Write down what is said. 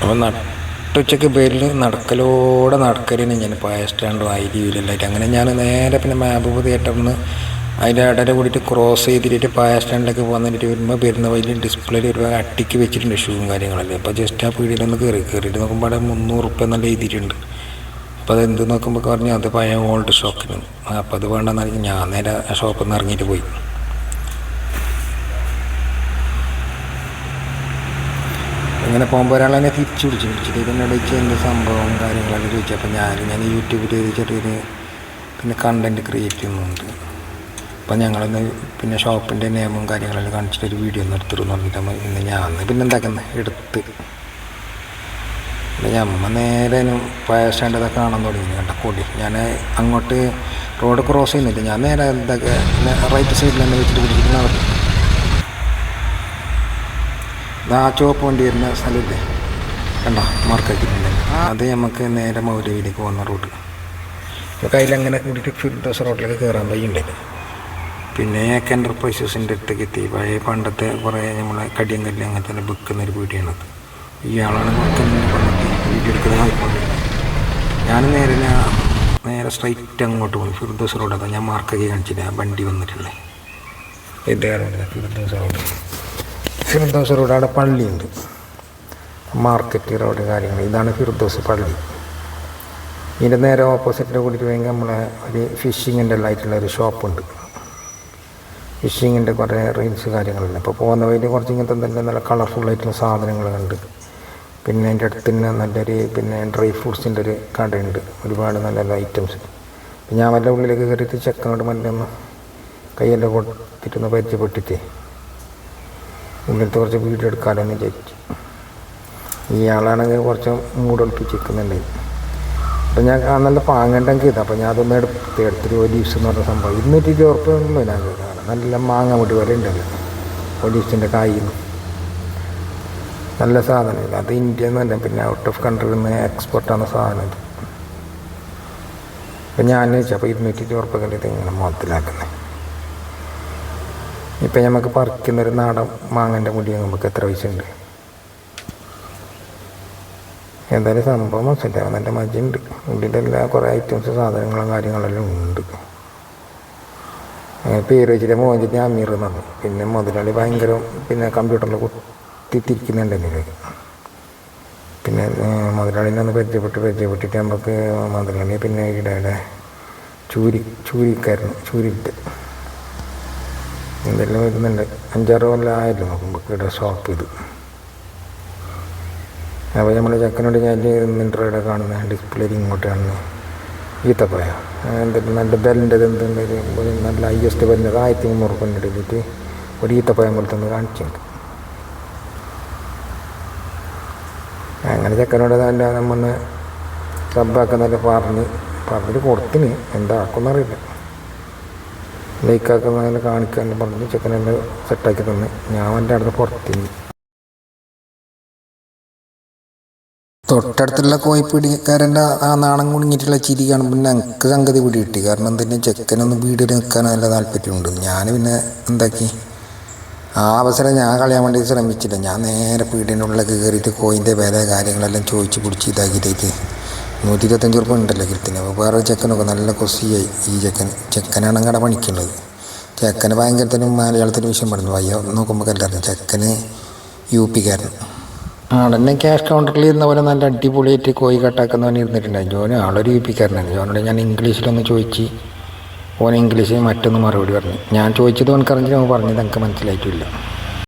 അപ്പോൾ നട്ടുച്ചയ്ക്ക് പേരിൽ നടക്കലോടെ നടക്കലിന് ഞാൻ പായ സ്റ്റാൻഡും ഐ ഡി വിയിലെല്ലായിട്ട് അങ്ങനെ ഞാൻ നേരെ പിന്നെ മാബൂബ് തിയേറ്ററിൽ നിന്ന് അതിന്റെ ഇടയിൽ കൂടിയിട്ട് ക്രോസ് ചെയ്തിട്ട് പായ സ്റ്റാൻഡിലേക്ക് വന്നിട്ട് വരുമ്പോൾ വരുന്ന വഴിയിൽ ഡിസ്പ്ലേയിൽ ഒരുപാട് അട്ടിക്ക് വെച്ചിട്ടുണ്ട് ഷൂവും കാര്യങ്ങളല്ലേ. അപ്പോൾ ജസ്റ്റ് ആ പീടിയിലൊന്ന് കയറി കയറിയിട്ട് നോക്കുമ്പോൾ അവിടെ മുന്നൂറ് റുപ്യ നല്ല എഴുതിയിട്ടുണ്ട്. അപ്പോൾ അത് എന്ത് നോക്കുമ്പോൾ പറഞ്ഞു അത് പഴയ ഓൾഡ് ഷോക്കിന് അപ്പോൾ അത് വേണ്ടെന്നറിഞ്ഞ് ഞാൻ നേരെ ഷോപ്പിൽ നിന്ന് ഇറങ്ങിയിട്ട് പോയി. ഇങ്ങനെ പോകുമ്പോൾ ഒരാളെന്നെ തിരിച്ചു പിടിച്ചു പിടിച്ചിട്ട് ഇടയ്ക്ക് എന്ത് സംഭവം കാര്യങ്ങളൊക്കെ ചോദിച്ചു. ഞാൻ ഞാൻ യൂട്യൂബിൽ ഒരു ചെറിയൊരു പിന്നെ കണ്ടന്റ് ക്രിയേറ്റ് ചെയ്യുന്നുണ്ട്. അപ്പം ഞങ്ങളൊന്ന് പിന്നെ ഷോപ്പിന്റെ നിയമവും കാര്യങ്ങളെല്ലാം കാണിച്ചിട്ട് ഒരു വീഡിയോ ഒന്ന് എടുത്തിരുന്നു പറഞ്ഞിട്ട് ഇന്ന് ഞാൻ പിന്നെ എന്താക്കുന്നത് എടുത്ത്. ഞമ്മ നേരെ സ്റ്റാൻഡ് കാണാൻ തുടങ്ങി. കേട്ടോ കൊടി ഞാൻ അങ്ങോട്ട് റോഡ് ക്രോസ് ചെയ്യുന്നില്ല. ഞാൻ നേരെ എന്തൊക്കെ റൈറ്റ് സൈഡിൽ തന്നെ വെച്ചിട്ട് പിടിച്ചിട്ട് നടക്കും ആ ചുവപ്പ് വണ്ടി വരുന്ന സ്ഥലമില്ലേ? കണ്ട? മാർക്കാക്കിയിട്ടുണ്ടെങ്കിൽ അത് നമുക്ക് നേരെ മൗലവിയിലേക്ക് പോകുന്ന റൂട്ട് ഇപ്പോൾ കയ്യിലങ്ങനെ കൂടിയിട്ട് ഫിർദോസ് റോഡിലേക്ക് കയറാൻ വയ്യുണ്ടായി പിന്നെ കെൻഡർ എന്റർപ്രൈസസിന്റെ അടുത്തേക്ക് എത്തി. പഴയ പണ്ടത്തെ കുറേ നമ്മളെ കടിയും കല്ലും അങ്ങനത്തെ തന്നെ വിൽക്കുന്ന ഒരു പീടിയാണത് ഇയാളാണ് വിൽക്കുന്ന പറഞ്ഞിട്ട് വീഡിയോ എടുക്കുന്ന ആയിക്കൊണ്ട് ഞാൻ നേരെ നേരെ സ്ട്രൈറ്റ് അങ്ങോട്ട് പോയി. ഫിർദോസ് റോഡ് അതാ ഞാൻ മാർക്കൊക്കെ കാണിച്ചില്ല വണ്ടി വന്നിട്ടുള്ളത് ഇതേ road Firdous road Firdous road അവിടെ പള്ളിയുണ്ട് മാർക്കറ്റ് റോഡ് കാര്യങ്ങൾ. ഇതാണ് ഫിർദോസ് പള്ളി. ഇതിന്റെ നേരെ ഓപ്പോസിറ്റിൽ കൂടിയിട്ട് വേണമെങ്കിൽ നമ്മളെ ഒരു ഫിഷിങ്ങിന്റെ ലൈറ്റുള്ള ഒരു ഷോപ്പുണ്ട്. ഫിഷിങ്ങിന്റെ കുറേ റീൽസ് കാര്യങ്ങളുണ്ട്. അപ്പോൾ പോകുന്ന വഴി കുറച്ച് ഇങ്ങനത്തെ തന്നെ നല്ല സാധനങ്ങൾ കണ്ട്. പിന്നെ എന്റെ അടുത്ത് തന്നെ നല്ലൊരു പിന്നെ ഡ്രൈ ഫ്രൂട്ട്സിന്റെ ഒരു കടയുണ്ട്. ഒരുപാട് നല്ല നല്ല ഐറ്റംസ് ഞാൻ വല്ല ഉള്ളിലേക്ക് കയറിയിട്ട് ചെക്കനോട് മല്ലൊന്ന് കൈയെല്ലാം കൊടുത്തിട്ടൊന്ന് പരിചയപ്പെട്ടിട്ടേ. ഉള്ളിലത്തെ കുറച്ച് വീഡിയോ എടുക്കാമല്ലോ എന്ന് വിചാരിച്ചു. ഇയാളാണെങ്കിൽ കുറച്ച് മൂടൊളിപ്പിച്ചിരിക്കുന്നുണ്ട് അപ്പം ഞാൻ നല്ല പാങ്ങണ്ടെങ്കിൽ ഇതാ അപ്പം ഞാൻ അതൊന്ന് എടുത്ത് എടുത്തിട്ട് ഒലീവ്സ് എന്ന് പറഞ്ഞ സംഭവം. ഇരുന്നൂറ്റി ഇരുപത് ഉറപ്പ് ഉള്ളൂ ഞാൻ നല്ല മാങ്ങ മുടി വരെ ഉണ്ടല്ലോ. ഒലീവ്സിന്റെ കായിന്ന് നല്ല സാധനം ഇല്ല അത് ഇന്ത്യ എന്നല്ല പിന്നെ ഔട്ട് ഓഫ് കൺട്രിയിൽ നിന്ന് എക്സ്പോർട്ടാണ് സാധനം ഇത്. അപ്പം ഞാൻ ചോദിച്ചു അപ്പോൾ ഇരുന്നൂറ്റി ഇരുപത് ഉറപ്പൊക്കെ കണ്ടിട്ട് ഇങ്ങനെ മൊത്തത്തിലാക്കുന്നത് ഇപ്പം നമുക്ക് പറിക്കുന്നൊരു നാടൻ മാങ്ങന്റെ മുടി നമുക്ക് എത്ര പൈസ ഉണ്ട് എന്തായാലും സംഭവം മനസ്സിലാവും നല്ല മജയുണ്ട് എല്ലാ കുറേ ഐറ്റംസ് സാധനങ്ങളും കാര്യങ്ങളെല്ലാം ഉണ്ട്. പേര് വെച്ചിട്ട് മോഞ്ചിട്ട് അമീർ എന്നാണ്. പിന്നെ മുതലാളി ഭയങ്കര പിന്നെ കമ്പ്യൂട്ടറിൽ കുത്തിത്തിരിക്കുന്നുണ്ടെങ്കിൽ പിന്നെ മുതലാളിനെ ഒന്ന് പരിചയപ്പെട്ട് പരിചയപ്പെട്ടിട്ട് നമുക്ക് മുതലാളി പിന്നെ ഇടയുടെ ചൂരി ചൂരിക്കായിരുന്നു. ചൂരിട്ട്. എന്തെല്ലാം വരുന്നുണ്ട്. അഞ്ചാറ് കൊല്ലം ആയല്ലോ നോക്കുമ്പോൾ ഇവിടെ ഷോപ്പ് ഇത്. അപ്പോൾ നമ്മൾ ചെക്കനോട് ഞാൻ മിൻട്രയുടെ കാണുന്ന ഡിസ്പ്ലേയിൽ ഇങ്ങോട്ടാണ് കാണുന്നത് ഈത്തപ്പഴ എന്തെങ്കിലും നല്ല ബെല്ലിന്റെ എന്തുണ്ട്? ഐ നല്ല ഹയസ്റ്റ് ബെല്ലിന്റെ ആയിരത്തി മുന്നൂറ് കൊണ്ടിട്ട് എടുത്തിട്ട് ഒരു ഈത്തപ്പഴം പോലത്തെ ഒന്ന് കാണിച്ചിട്ടുണ്ട്. അങ്ങനെ ചെക്കനോട് നല്ല നമ്മൾ സബ്ബാക്കുന്നല്ല പറഞ്ഞ് പറഞ്ഞിട്ട് കൊടുത്തിന്. എന്താക്കുന്നറിയില്ല ലൈക്കാക്കുന്ന കാണിക്കാൻ പറഞ്ഞു. ചിക്കൻ എന്നെ സെറ്റാക്കി തന്നെ. ഞാൻ എന്റെ അടുത്ത് പുറത്തിന് തൊട്ടടുത്തുള്ള കോയിപ്പിടിക്കാരന്റെ ആ നാണം കുടുങ്ങിയിട്ടുള്ള ചിരി കാണുമ്പോൾ പിന്നെ എനിക്ക് സംഗതി പിടി കിട്ടി കാരണം എന്തിനാ? ചെക്കനൊന്ന് വീട് നിൽക്കാൻ നല്ല താല്പര്യമുണ്ട്. ഞാൻ പിന്നെ എന്താക്കി? ആ അവസരം ഞാൻ കളയാൻ വേണ്ടി ശ്രമിച്ചില്ല. ഞാൻ നേരെ വീടിനുള്ളിലേക്ക് കയറിയിട്ട് കോയിന്റെ വില കാര്യങ്ങളെല്ലാം ചോദിച്ച് പിടിച്ച് ഇതാക്കിയിട്ട് നൂറ്റി ഇരുപത്തഞ്ച് ഉറുപ്പ ഉണ്ടല്ലോ കിരത്തിന് അപ്പോൾ വേറെ ചെക്കനൊക്കെ നല്ല കൊസിയായി ഈ ചെക്കൻ ചെക്കനാണ് അങ്ങടെ പണിക്കുള്ളത്. ചെക്കന് ഭയങ്കരത്തിനും മലയാളത്തിനും വിഷയം പറഞ്ഞു. അയ്യോ നോക്കുമ്പോൾ കല്ലായിരുന്നു ചെക്കന് യു പിക്കാരൻ. ആളെന്നെ ക്യാഷ് കൗണ്ടറിൽ ഇരുന്ന പോലെ നല്ല അടിപൊളിയായിട്ട് കോഴി കട്ടാക്കുന്നവൻ ഇരുന്നിട്ടുണ്ടായിരുന്നു ജോന് ആളൊരു യു പിക്കാരനായിരുന്നു ജോനോട് ഞാൻ ഇംഗ്ലീഷിലൊന്ന് ചോദിച്ച്. ഓൻ ഇംഗ്ലീഷിൽ മറ്റൊന്ന് മറുപടി പറഞ്ഞു. ഞാൻ ചോദിച്ചത് ഓനക്കറിഞ്ഞിട്ട് അവൻ പറഞ്ഞത് എനിക്ക് മനസ്സിലായിട്ടില്ല.